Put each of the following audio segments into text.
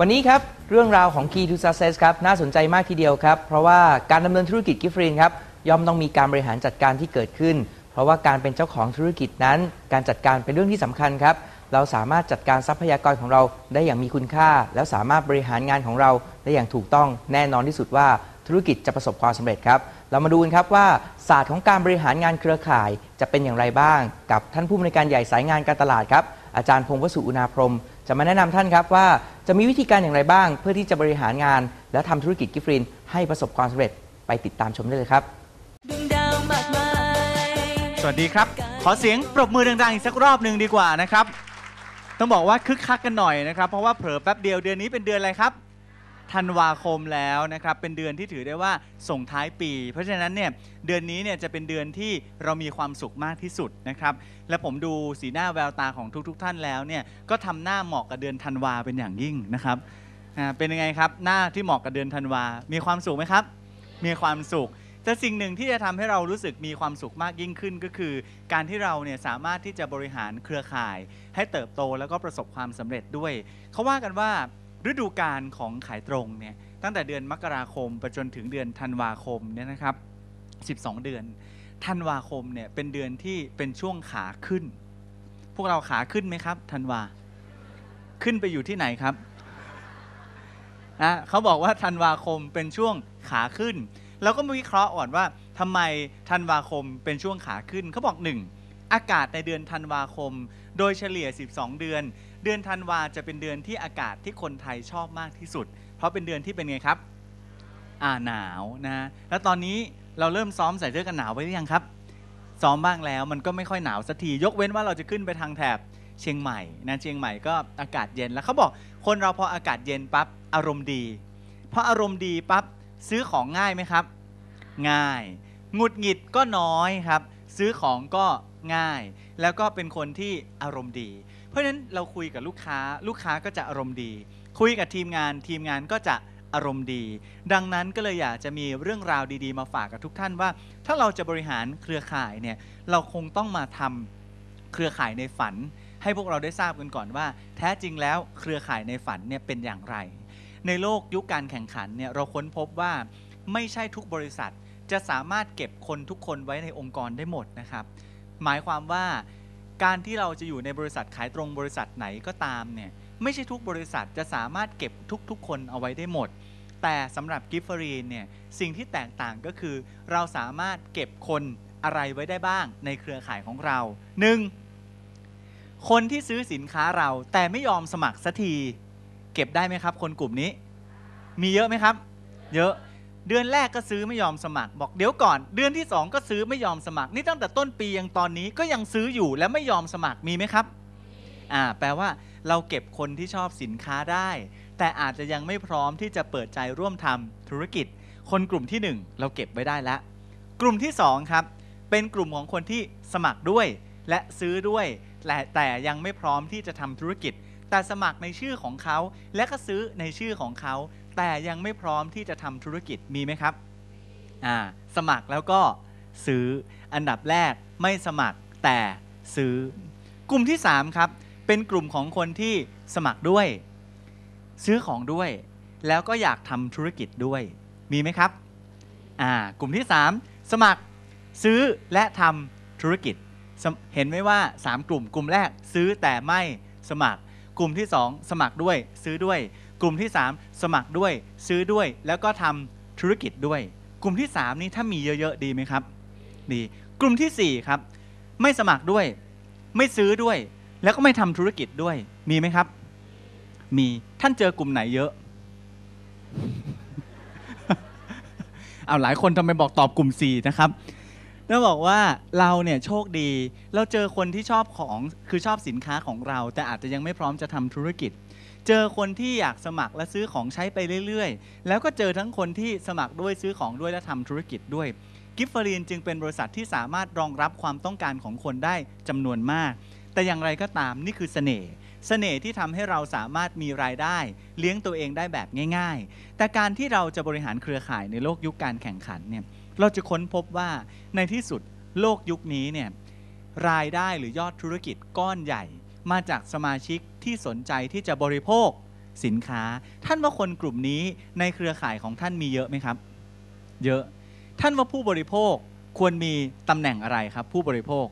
วันนี้ครับ เรื่องราวของ Key to Success ครับ น่าสนใจมากทีเดียวครับ เพราะว่าการดำเนินธุรกิจกิฟฟรีนครับย่อมต้องมีการบริหารจัดการที่เกิดขึ้น เพราะว่าการเป็นเจ้าของธุรกิจนั้น การจัดการเป็นเรื่องที่สำคัญครับ เราสามารถจัดการทรัพยากรของเราได้อย่างมีคุณค่า แล้วสามารถบริหารงานของเราได้อย่างถูกต้องแน่นอนที่สุดว่าธุรกิจจะประสบความสำเร็จครับ เรามาดูกันครับว่าศาสตร์ของการบริหารงานเครือข่ายจะเป็นอย่างไรบ้าง กับท่านผู้อำนวยการใหญ่สายงานการตลาดครับอาจารย์พงศ์วสุอุณาพรม จะมาแนะนำท่านครับว่าจะมีวิธีการอย่างไรบ้าง เพื่อที่จะบริหารงาน และทำธุรกิจกิฟต์ฟรินให้ประสบความสำเร็จไปติดตามชมได้เลยครับ ดวงดาวมากมาย สวัสดีครับ ขอเสียงปรบมือดังๆอีกสักรอบหนึ่งดีกว่านะครับ ต้องบอกว่าคึกคักกันหน่อยนะครับ เพราะว่าเผลอแป๊บเดียวเดือนนี้เป็นเดือนอะไรครับ ธันวาคมแล้วนะครับเป็นเดือนที่ถือได้ว่าส่งท้ายปี เพราะฉะนั้นเนี่ยเดือนนี้เนี่ยจะเป็นเดือนที่เรามีความสุขมากที่สุดนะครับและผมดูสีหน้าแววตาของทุกๆท่านแล้วเนี่ยก็ทำหน้าเหมาะกับเดือนธันวาเป็นอย่างยิ่งนะครับเป็นยังไงครับหน้าที่เหมาะกับเดือนธันวา มีความสุขไหมครับ มีความสุขแต่สิ่งหนึ่งที่จะทำให้เรารู้สึกมีความสุขมากยิ่งขึ้นก็คือ การที่เราเนี่ยสามารถที่จะบริหารเครือข่าย ให้เติบโตแล้วก็ประสบความสำเร็จด้วย เขาว่ากันว่า ฤดูกาลของขายตรงเนี่ยตั้งแต่เดือนมกราคมไปจนถึงเดือนธันวาคมเนี่ยนะครับ 12 เดือนธันวาคมเนี่ยเป็นเดือนที่เป็นช่วงขาขึ้น พวกเราขาขึ้นไหมครับธันวา ขึ้นไปอยู่ที่ไหนครับนะเขาบอกว่าธันวาคมเป็นช่วงขาขึ้น เราก็มาวิเคราะห์ก่อนว่าทำไมธันวาคมเป็นช่วงขาขึ้นเขาบอกหนึ่งอากาศในเดือนธันวาคม โดยเฉลี่ย 12 เดือน เดือนธันวาจะเป็นเดือนที่อากาศที่คนไทยชอบมากที่สุด เพราะเป็นเดือนที่เป็นไงครับ อ่าหนาวนะแล้วตอนนี้เราเริ่มซ้อมใส่เสื้อกันหนาวไว้หรือยังครับ ซ้อมบ้างแล้วมันก็ไม่ค่อยหนาวสักทียกเว้นว่าเราจะขึ้นไปทางแถบเชียงใหม่นะเชียงใหม่ก็อากาศเย็นแล้วเขาบอกคนเราพออากาศเย็นปั๊บอารมณ์ดีพออารมณ์ดีปั๊บซื้อของง่ายไหมครับ ง่ายหงุดหงิดก็น้อยครับ ซื้อของก็ง่าย แล้วก็เป็นคนที่อารมณ์ดี เพราะฉะนั้นเราคุยกับลูกค้าลูกค้าก็จะอารมณ์ดี คุยกับทีมงานทีมงานก็จะอารมณ์ดี ดังนั้นก็เลยอยากจะมีเรื่องราวดีๆ มาฝากกับทุกท่านว่า ถ้าเราจะบริหารเครือข่ายเนี่ยเราคงต้องมาทำเครือข่ายในฝัน ให้พวกเราได้ทราบกันก่อนว่า แท้จริงแล้วเครือข่ายในฝันเนี่ยเป็นอย่างไร ในโลกยุคการแข่งขันเนี่ยเราค้นพบว่าไม่ใช่ทุกบริษัทจะสามารถเก็บคนทุกคนไว้ในองค์กรได้หมดนะครับ หมายความว่า การที่เราจะอยู่ในบริษัทขายตรงบริษัทไหนก็ตามเนี่ยไม่ใช่ทุกบริษัทจะสามารถเก็บทุกๆ คนเอาไว้ได้หมด แต่สำหรับกิฟฟรีนเนี่ยสิ่งที่แตกต่างก็คือ เราสามารถเก็บคนอะไรไว้ได้บ้างในเครือข่ายของเรา 1. คนที่ซื้อสินค้าเราแต่ไม่ยอมสมัครสักที เก็บได้ไหมครับ คนกลุ่มนี้ มีเยอะไหมครับ เยอะ เดือนแรกก็ซื้อไม่ยอมสมัคร บอกเดี๋ยวก่อน เดือนที่ 2 ก็ซื้อไม่ยอมสมัคร นี่ตั้งแต่ต้นปียังตอนนี้ก็ยังซื้ออยู่และไม่ยอมสมัครมีไหมครับอ่าแปลว่าเราเก็บคนที่ชอบสินค้าได้ แต่อาจจะยังไม่พร้อมที่จะเปิดใจร่วมทำธุรกิจ คนกลุ่มที่ 1 เราเก็บไว้ได้แล้ว กลุ่มที่2ครับเป็นกลุ่มของคนที่สมัครด้วย และซื้อด้วยแต่แต่ยังไม่พร้อมที่จะทำธุรกิจ แต่สมัครในชื่อของเขาและก็ซื้อในชื่อของเขา แต่ยังไม่พร้อมที่จะทำธุรกิจมีไหมครับอ่าสมัครแล้วก็ซื้ออันดับแรกไม่สมัครแต่ซื้อกลุ่มที่ 3 ครับ เป็นกลุ่มของคนที่สมัครด้วย ซื้อของด้วย แล้วก็อยากทำธุรกิจด้วย มีไหมครับอ่ากลุ่มที่ 3 สมัครซื้อและทำธุรกิจ เห็นไหมว่า 3 กลุ่ม กลุ่มแรกซื้อแต่ไม่สมัคร กลุ่มที่ 2 สมัครด้วยซื้อด้วย กลุ่มที่ 3 สมัครด้วยซื้อด้วยแล้วก็ทำธุรกิจด้วย กลุ่มที่ 3 นี้ถ้ามีเยอะๆดีไหมครับ ดี กลุ่มทีสี่4ครับไม่สมัครด้วย ไม่ซื้อด้วย แล้วก็ไม่ทำธุรกิจด้วยมีไหมครับ มีท่านเจอกลุ่มไหนเยอะเอาหลายคนทำไมบอกตอบกลุ่ม 4 นะครับต้องบอกว่าเราเนี่ยโชคดี เราเจอคนที่ชอบของคือชอบสินค้าของเรา แต่อาจจะยังไม่พร้อมจะทำธุรกิจ เจอคนที่อยากสมัครและซื้อของใช้ไปเรื่อยๆ แล้วก็เจอทั้งคนที่สมัครด้วยซื้อของด้วยและทำธุรกิจด้วยกิฟฟรีนจึงเป็นบริษัทที่สามารถรองรับความต้องการของคนได้จำนวนมาก แต่อย่างไรก็ตามนี่คือเสน่ห์เสน่ห์ที่ทำให้เราสามารถมีรายได้ เลี้ยงตัวเองได้แบบง่าย ๆ แต่การที่เราจะบริหารเครือข่ายในโลกยุคการแข่งขันเนี่ยเราจะค้นพบว่าในที่สุดโลกยุคนี้เนี่ยรายได้หรือยอดธุรกิจก้อนใหญ่ มาจากสมาชิกที่สนใจที่จะบริโภคสินค้า ท่านว่าคนกลุ่มนี้ในเครือข่ายของท่านมีเยอะไหมครับ เยอะ ท่านว่าผู้บริโภคควรมีตำแหน่งอะไรครับ ผู้บริโภค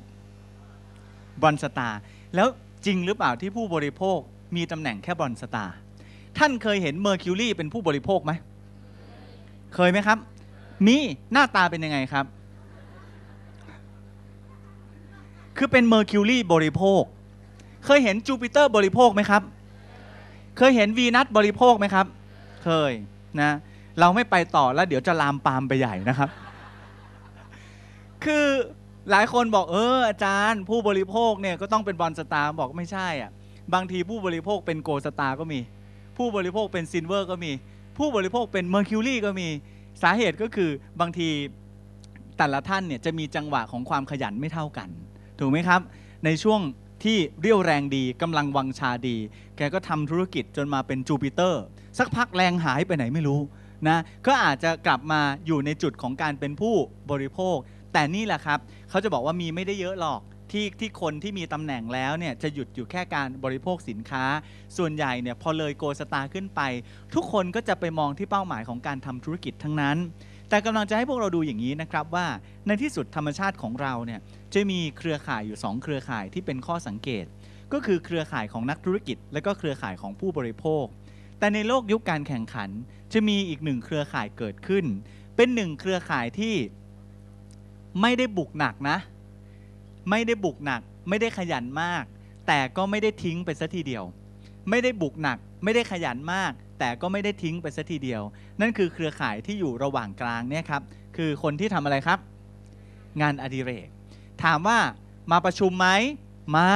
บอลสตาร์แล้วจริงหรือเปล่าที่ผู้บริโภคมีตำแหน่งแค่บอลสตาร์ท่านเคยเห็นเมอร์คิวรีเป็นผู้บริโภคไหม เคยไหมครับ มีหน้าตาเป็นยังไงครับ คือเป็นเมอร์คิวรีบริโภค เคยเห็นจูปิเตอร์บริโภคไหมครับ เคยเห็นวีนัสบริโภคไหมครับ เคยนะ เราไม่ไปต่อแล้วเดี๋ยวจะลามปามไปใหญ่นะครับ คือหลายคนบอกเอออาจารย์ ผู้บริโภคเนี่ยก็ต้องเป็นบอลสตาร์บอกไม่ใช่อะบางทีผู้บริโภคเป็นโกลสตาร์ก็มี ผู้บริโภคเป็นซินเวอร์ก็มี ผู้บริโภคเป็นเมอร์คิวรีก็มีสาเหตุก็คือบางทีแต่ละท่านเนี่ยจะมีจังหวะของความขยันไม่เท่ากัน ถูกไหมครับ ในช่วง ที่เรี่ยวแรงดีกำลังวังชาดี แกก็ทำธุรกิจจนมาเป็นจูปิเตอร์ สักพักแรงหายไปไหนไม่รู้นะก็อาจจะกลับมาอยู่ในจุดของการเป็นผู้บริโภค แต่นี่แหละครับ เขาจะบอกว่ามีไม่ได้เยอะหรอกที่ที่คนที่มีตำแหน่งแล้วเนี่ยจะหยุดอยู่แค่การบริโภคสินค้า ส่วนใหญ่เนี่ยพอเลยโกสตาร์ขึ้นไป ทุกคนก็จะไปมองที่เป้าหมายของการทำธุรกิจทั้งนั้น แต่กำลังจะให้พวกเราดูอย่างนี้นะครับว่าในที่สุดธรรมชาติของเราเนี่ยจะมีเครือข่ายอยู่ 2 เครือข่ายที่เป็นข้อสังเกต ก็คือเครือข่ายของนักธุรกิจ และก็เครือข่ายของผู้บริโภค แต่ในโลกยุคการแข่งขัน จะมีอีกหนึ่งเครือข่ายเกิดขึ้น เป็นหนึ่งเครือข่ายที่ไม่ได้บุกหนักนะ ไม่ได้บุกหนัก ไม่ได้ขยันมาก แต่ก็ไม่ได้ทิ้งไปซะทีเดียว ไม่ได้บุกหนัก ไม่ได้ขยันมาก แต่ก็ไม่ได้ทิ้งไปซะทีเดียว นั่นคือเครือข่ายที่อยู่ระหว่างกลางเนี่ยครับคือคนที่ทำอะไรครับ งานอดิเรก ถามว่ามาประชุมไหมมา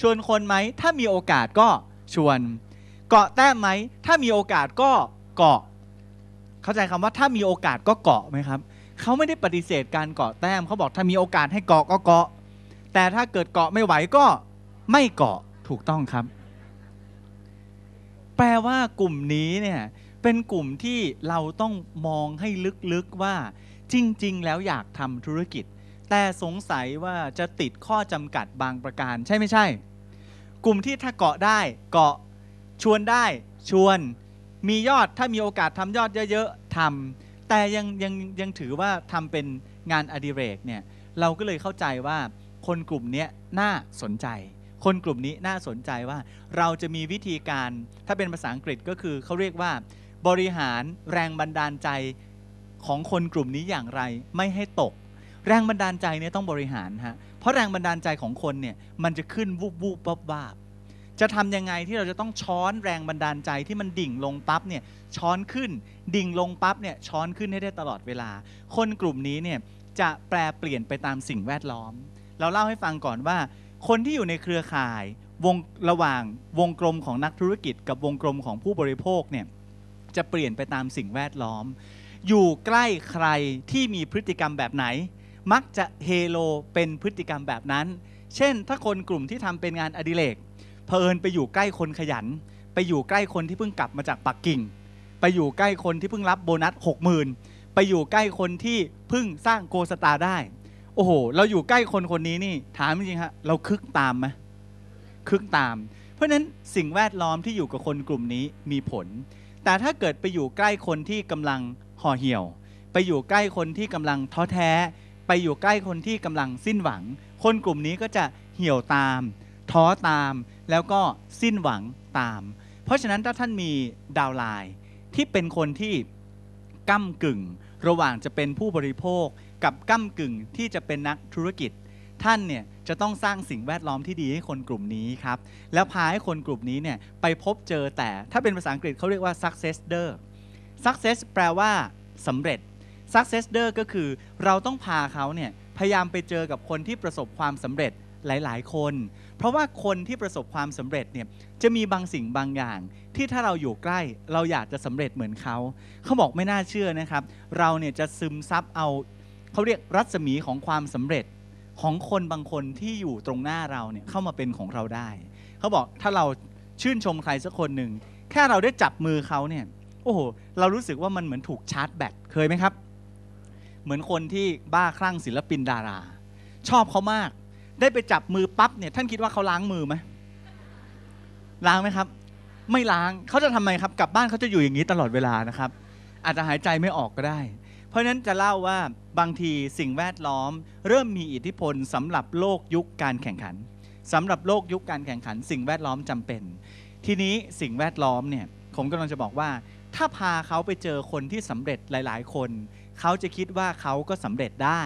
ชวนคนไหม ถ้ามีโอกาสก็ชวน เกาะแต้มไหม ถ้ามีโอกาสก็เกาะ เข้าใจคำว่าถ้ามีโอกาสก็เกาะไหมครับเขาไม่ได้ปฏิเสธการเกาะแต้มเขาบอกถ้ามีโอกาสให้เกาะก็เกาะ แต่ถ้าเกิดเกาะไม่ไหวก็ไม่เกาะถูกต้องครับ แปลว่ากลุ่มนี้เนี่ยเป็นกลุ่มที่เราต้องมองให้ลึกๆว่าจริง ๆ แล้วอยากทำธุรกิจ แต่สงสัยว่าจะติดข้อจำกัดบางประการ ใช่ไม่ใช่ กลุ่มที่ถ้าเกาะได้เกาะชวนได้ชวน มียอดถ้ามีโอกาสทำยอดเยอะๆทำแต่ยังยังยังถือว่าทำเป็นงานอดิเรกเนี่ยเราก็เลยเข้าใจว่าคนกลุ่มนี้น่าสนใจ คนกลุ่มนี้น่าสนใจว่าเราจะมีวิธีการ ถ้าเป็นภาษาอังกฤษก็คือเขาเรียกว่า บริหารแรงบันดาลใจของคนกลุ่มนี้อย่างไรไม่ให้ตก แรงบันดาลใจเนี่ยต้องบริหารฮะเพราะแรงบันดาลใจของคนเนี่ยมันจะขึ้นวูบวูบวับวาบจะทำยังไงที่เราจะต้องช้อนแรงบันดาลใจที่มันดิ่งลงปั๊บเนี่ยช้อนขึ้น ดิ่งลงปั๊บเนี่ยช้อนขึ้นให้ได้ตลอดเวลา คนกลุ่มนี้เนี่ยจะแปลเปลี่ยนไปตามสิ่งแวดล้อม เราเล่าให้ฟังก่อนว่า คนที่อยู่ในเครือข่ายวงระหว่างวงกลมของนักธุรกิจกับวงกลมของผู้บริโภคเนี่ยจะเปลี่ยนไปตามสิ่งแวดล้อม อยู่ใกล้ใครที่มีพฤติกรรมแบบไหน มักจะเฮโลเป็นพฤติกรรมแบบนั้น เช่น ถ้าคนกลุ่มที่ทำเป็นงานอดิเรกเผอิญไปอยู่ใกล้คนขยัน ไปอยู่ใกล้คนที่เพิ่งกลับมาจากปักกิ่ง ไปอยู่ใกล้คนที่เพิ่งรับโบนัสหกหมื่นไปอยู่ใกล้คนที่เพิ่งสร้างโกสตาร์ได้ โอ้โห เราอยู่ใกล้คนคนนี้นี่ ถามจริงๆฮะเราคึกตามไหมคึกตาม เพราะฉะนั้นสิ่งแวดล้อมที่อยู่กับคนกลุ่มนี้มีผล แต่ถ้าเกิดไปอยู่ใกล้คนที่กำลังห่อเหี่ยว ไปอยู่ใกล้คนที่กำลังท้อแท้ ไปอยู่ใกล้คนที่กำลังสิ้นหวัง คนกลุ่มนี้ก็จะเหี่ยวตาม ท้อตาม แล้วก็สิ้นหวังตาม เพราะฉะนั้นถ้าท่านมีดาวไลน์ที่เป็นคนที่ก้ากึ่ง ระหว่างจะเป็นผู้บริโภค กับก้ากึ่งที่จะเป็นนักธุรกิจ ท่านเนี่ยจะต้องสร้างสิ่งแวดล้อมที่ดีให้คนกลุ่มนี้ครับแล้วพาให้คนกลุ่มนี้เนี่ยไปพบเจอแต่ถ้าเป็นภาษาอังกฤษเขาเรียกว่า successor success แปลว่าสำเร็จ successor ก็คือเราต้องพาเขาเนี่ยพยายามไปเจอกับคนที่ประสบความสำเร็จหลาย ๆ คน เพราะว่าคนที่ประสบความสำเร็จเนี่ยจะมีบางสิ่งบางอย่าง ที่ถ้าเราอยู่ใกล้เราอยากจะสำเร็จเหมือนเขา เขาบอกไม่น่าเชื่อนะครับ เราเนี่ยจะซึมซับเอา เขาเรียกรัศมีของความสำเร็จของคนบางคนที่อยู่ตรงหน้าเราเนี่ยเข้ามาเป็นของเราได้ เขาบอกถ้าเราชื่นชมใครสักคนหนึ่งแค่เราได้จับมือเขาเนี่ยโอ้โหเรารู้สึกว่ามันเหมือนถูกชาร์จแบตเคยไหมครับ เหมือนคนที่บ้าคลั่งศิลปินดารา ชอบเขามาก ได้ไปจับมือปั๊บเนี่ยท่านคิดว่าเขาล้างมือไหมล้างไหมครับ ไม่ล้างเขาจะทำไมครับกลับบ้านเขาจะอยู่อย่างนี้ตลอดเวลานะครับ อาจจะหายใจไม่ออกก็ได้ ราะฉะนั้นจะเล่าว่าบางทีสิ่งแวดล้อม เริ่มมีอิทธิพลสำหรับโลกยุคการแข่งขันสำหรับโลกยุคการแข่งขัน สิ่งแวดล้อมจำเป็น ทีนี้สิ่งแวดล้อมเนี่ยผมกำลังจะบอกว่า ถ้าพาเขาไปเจอคนที่สำเร็จหลาย ๆ คน เขาจะคิดว่าเขาก็สำเร็จได้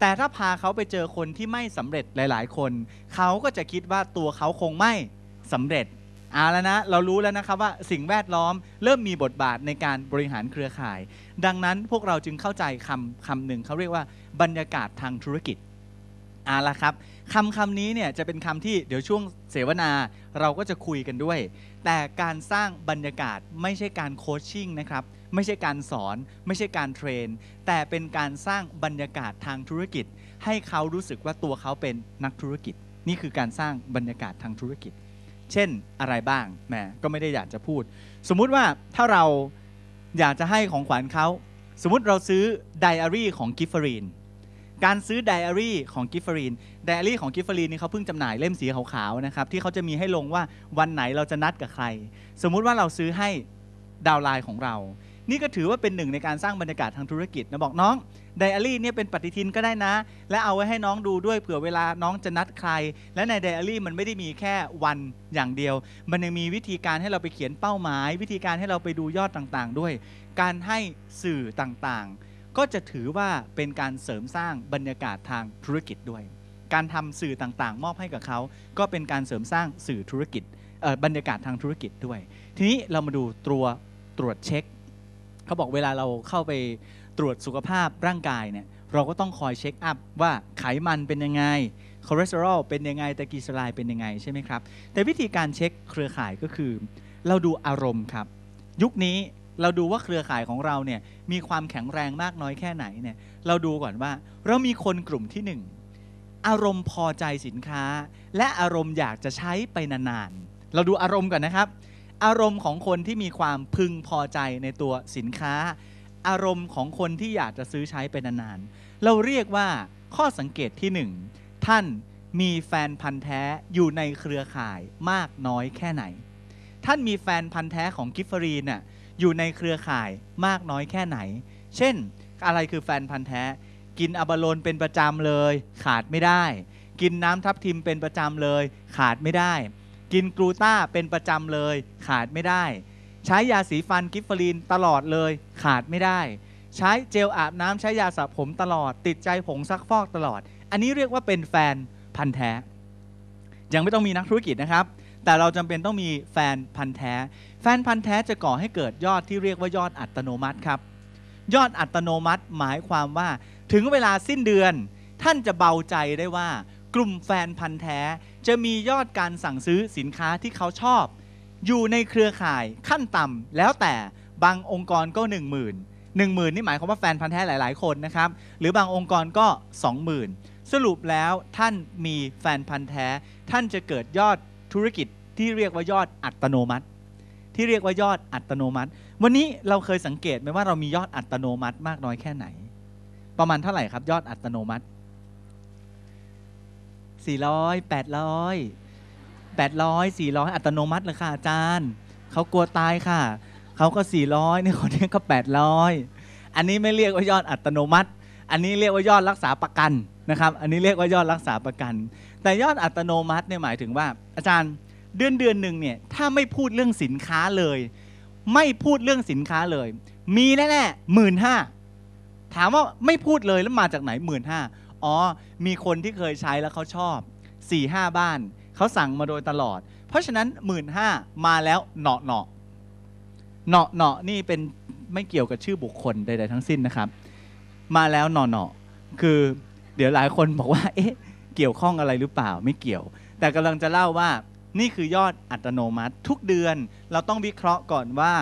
แต่ถ้าพาเขาไปเจอคนที่ไม่สำเร็จหลาย ๆ คน เขาก็จะคิดว่าตัวเขาคงไม่สำเร็จ เอาแล้วนะ เรารู้แล้วนะครับว่าสิ่งแวดล้อมเริ่มมีบทบาทในการบริหารเครือข่าย ดังนั้นพวกเราจึงเข้าใจคำคำหนึ่งเขาเรียกว่าบรรยากาศทางธุรกิจเอาละครับคำคำนี้เนี่ยจะเป็นคำที่เดี๋ยวช่วงเสวนาเราก็จะคุยกันด้วย แต่การสร้างบรรยากาศไม่ใช่การโคชชิ่งนะครับ ไม่ใช่การสอน ไม่ใช่การเทรน แต่เป็นการสร้างบรรยากาศทางธุรกิจ ให้เขารู้สึกว่าตัวเขาเป็นนักธุรกิจ นี่คือการสร้างบรรยากาศทางธุรกิจ เช่นอะไรบ้างแหมก็ไม่ได้อยากจะพูด สมมุติว่าถ้าเราอยากจะให้ของขวัญเขาสมมุติเราซื้อไดอารี่ของกิฟฟรีนการซื้อไดอารี่ของกิฟฟรีนไดอารี่ของกิฟฟรีนนี่เขาเพิ่งจำหน่ายเล่มสีขาวๆนะครับที่เขาจะมีให้ลงว่าวันไหนเราจะนัดกับใคร สมมุติว่าเราซื้อให้ดาวไลน์ของเรา นี่ก็ถือว่าเป็นหนึ่งในการสร้างบรรยากาศทางธุรกิจนะบอกน้องไดอารี่เนี่ยเป็นปฏิทินก็ได้นะ และเอาไว้ให้น้องดูด้วยเผื่อเวลาน้องจะนัดใคร และในไดอารี่มันไม่ได้มีแค่วันอย่างเดียว มันยังมีวิธีการให้เราไปเขียนเป้าหมาย วิธีการให้เราไปดูยอดต่างๆ ด้วย การให้สื่อต่างๆ ก็จะถือว่าเป็นการเสริมสร้างบรรยากาศทางธุรกิจด้วย การทำสื่อต่างๆ มอบให้กับเขา ก็เป็นการเสริมสร้างสื่อธุรกิจบรรยากาศทางธุรกิจด้วย ทีนี้เรามาดูตัวตรวจเช็ค เขาบอกเวลาเราเข้าไปตรวจสุขภาพร่างกายเนี่ยเราก็ต้องคอยเช็คอัพว่าไขมันเป็นยังไงคอเลสเตอรอลเป็นยังไงตะกีสลายเป็นยังไงใช่ไหมครับ แต่วิธีการเช็คเครือข่ายก็คือ เราดูอารมณ์ครับ ยุคนี้เราดูว่าเครือข่ายของเราเนี่ยมีความแข็งแรงมากน้อยแค่ไหนเนี่ยเราดูก่อนว่า เรามีคนกลุ่มที่หนึ่งอารมณ์พอใจสินค้า และอารมณ์อยากจะใช้ไปนานๆเราดูอารมณ์ก่อนนะครับ อารมณ์ของคนที่มีความพึงพอใจในตัวสินค้า อารมณ์ของคนที่อยากจะซื้อใช้ไปนานๆ เราเรียกว่าข้อสังเกตที่หนึ่งท่านมีแฟนพันธ์แท้อยู่ในเครือข่ายมากน้อยแค่ไหน ท่านมีแฟนพันธ์แท้ของกิฟฟรีน่ะอยู่ในเครือข่ายมากน้อยแค่ไหน เช่น อะไรคือแฟนพันธ์แท้ กินอะบาโลนเป็นประจำเลย ขาดไม่ได้ กินน้ำทับทิมเป็นประจำเลย ขาดไม่ได้ กินกลูต้าเป็นประจำเลยขาดไม่ได้ ใช้ยาสีฟันกิฟฟรีนตลอดเลยขาดไม่ได้ ใช้เจลอาบน้ำใช้ยาสระผมตลอด ติดใจผงซักฟอกตลอด อันนี้เรียกว่าเป็นแฟนพันธ์แท้ ยังไม่ต้องมีนักธุรกิจนะครับ แต่เราจำเป็นต้องมีแฟนพันธ์แท้ แฟนพันธ์แท้จะก่อให้เกิดยอดที่เรียกว่ายอดอัตโนมัติครับยอดอัตโนมัติหมายความว่าถึงเวลาสิ้นเดือน ท่านจะเบาใจได้ว่า กลุ่มแฟนพันธ์แท้ จะมียอดการสั่งซื้อสินค้าที่เขาชอบ อยู่ในเครือข่ายขั้นต่ำแล้วแต่บางองค์กรก็ 1 0,000 1 0,000นี่หมายความว่าแฟนพันธ์แท้หลาย ๆ คนนะครับ หรือบางองค์กรก็ 20,000 สรุปแล้วท่านมีแฟนพันธ์แท้ ท่านจะเกิดยอดธุรกิจที่เรียกว่ายอดอัตโนมัติ ที่เรียกว่ายอดอัตโนมัติ วันนี้เราเคยสังเกตไหมว่าเรามียอดอัตโนมัติมากน้อยแค่ไหน ประมาณเท่าไหร่ครับยอดอัตโนมัติ 400 800 800 400 อัตโนมัติเลยค่ะอาจารย์เขากลัวตายค่ะเขาก็ 400นี่คนนี้ก็ 800 อันนี้ไม่เรียกว่ายอดอัตโนมัติ อันนี้เรียกว่ายอดรักษาประกันนะครับ อันนี้เรียกว่ายอดรักษาประกัน แต่ยอดอัตโนมัติเนี่ยหมายถึงว่า อาจารย์เดือนเดือนหนึ่งเนี่ยถ้าไม่พูดเรื่องสินค้าเลย ไม่พูดเรื่องสินค้าเลย มีแน่ๆหมื่นห้าถามว่าไม่พูดเลยแล้วมาจากไหนหมื่นห้า อ๋อ มีคนที่เคยใช้แล้วเขาชอบ4ี่ห้าบ้าน เขาสั่งมาโดยตลอด เพราะฉะนั้นหมื่นห้ามาแล้วเหนาะเหนาะเหนาะเนาะนี่เป็นไม่เกี่ยวกับชื่อบุคคลใดๆทั้งสิ้นนะครับ มาแล้วเนาะเนาะคือเดี๋ยวหลายคนบอกว่า เอ๊ะ เกี่ยวข้องอะไรหรือเปล่าไม่เกี่ยว แต่กำลังจะเล่าว่านี่คือยอดอัตโนมัติ ทุกเดือนเราต้องวิเคราะห์ก่อนว่า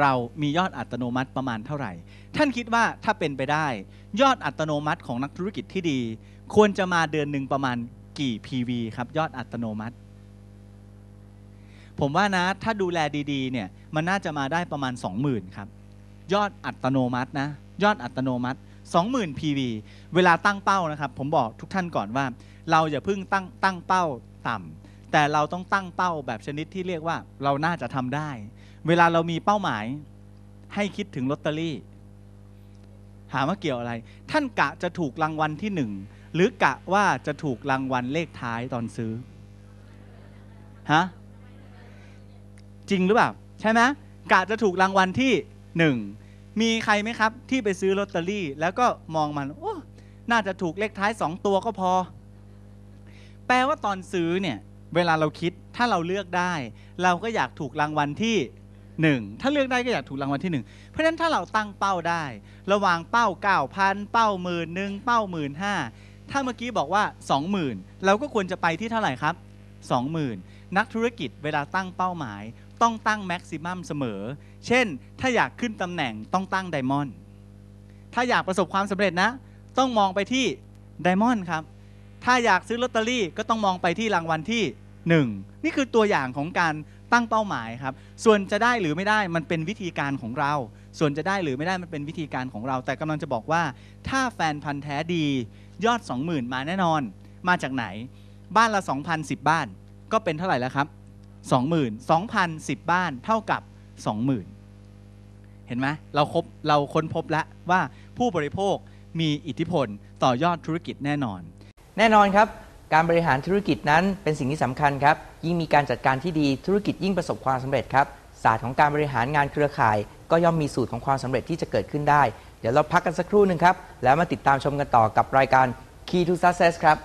เรามียอดอัตโนมัติประมาณเท่าไหร่ ท่านคิดว่าถ้าเป็นไปได้ ยอดอัตโนมัติของนักธุรกิจที่ดี ควรจะมาเดือนหนึ่งประมาณกี่ PV ครับ ยอดอัตโนมัติ ผมว่านะถ้าดูแลดีๆเนี่ยมันน่าจะมาได้ประมาณ 20,000ครับยอดอัตโนมัตินะยอดอัตโนมัติ 20,000 PV เวลาตั้งเป้านะครับ ผมบอกทุกท่านก่อนว่า เราอย่าเพิ่งตั้งตั้งเป้าต่ำ แต่เราต้องตั้งเป้าแบบชนิดที่เรียกว่าเราน่าจะทำได้ เวลาเรามีเป้าหมายให้คิดถึงลอตเตอรี่ ถามว่าเกี่ยวอะไร ท่านกะจะถูกรางวัลที่หนึ่งหรือกะว่าจะถูกรางวัลเลขท้ายตอนซื้อฮะจริงหรือเปล่า ใช่ไหมกะจะถูกรางวัลที่หนึ่งมีใครไหมครับ ที่ไปซื้อลอตเตอรี่ แล้วก็มองมันโอ้น่าจะถูกเลขท้ายสองตัวก็พอ แปลว่าตอนซื้อเนี่ย เวลาเราคิดถ้าเราเลือกได้ เราก็อยากถูกรางวัลที่หนึ่งถ้าเลือกได้ก็อยากถูกรางวัลที่หนึ่งเพราะฉะนั้นถ้าเราตั้งเป้าได้ ระหว่างเป้าเก้าพันเป้าหมื่นหนึ่งเป้าหมื่นห้าถ้าเมื่อกี้บอกว่า 20,000 เราก็ควรจะไปที่เท่าไหร่ครับ 20,000 นักธุรกิจเวลาตั้งเป้าหมาย ต้องตั้งแม็กซิมัมเสมอ เช่น ถ้าอยากขึ้นตำแหน่งต้องตั้งไดมอนด์ถ้าอยากประสบความสำเร็จนะ ต้องมองไปที่ไดมอนด์ครับ ถ้าอยากซื้อลอตเตอรี่ก็ต้องมองไปที่รางวัลที่ 1 นี่คือตัวอย่างของการตั้งเป้าหมายครับ ส่วนจะได้หรือไม่ได้มันเป็นวิธีการของเรา ส่วนจะได้หรือไม่ได้มันเป็นวิธีการของเรา แต่กำลังจะบอกว่า ถ้าแฟนพันธ์แท้ดียอด 20,000 มาแน่นอน มาจากไหน บ้านละ 2,010 บ้าน ก็เป็นเท่าไหร่แล้วครับ 20,000 2,010 บ้านเท่ากับ 20,000 เห็นไหมเราครบเราค้นพบแล้วว่าผู้บริโภคมีอิทธิพลต่อยอดธุรกิจแน่นอน แน่นอนครับ การบริหารธุรกิจนั้นเป็นสิ่งที่สำคัญครับ ยิ่งมีการจัดการที่ดีธุรกิจยิ่งประสบความสำเร็จครับ ศาสตร์ของการบริหารงานเครือข่าย ก็ย่อมมีสูตรของความสำเร็จที่จะเกิดขึ้นได้ เดี๋ยวเราพักกันสักครู่หนึ่งครับ แล้วมาติดตามชมกันต่อกับรายการ Key to Success ครับ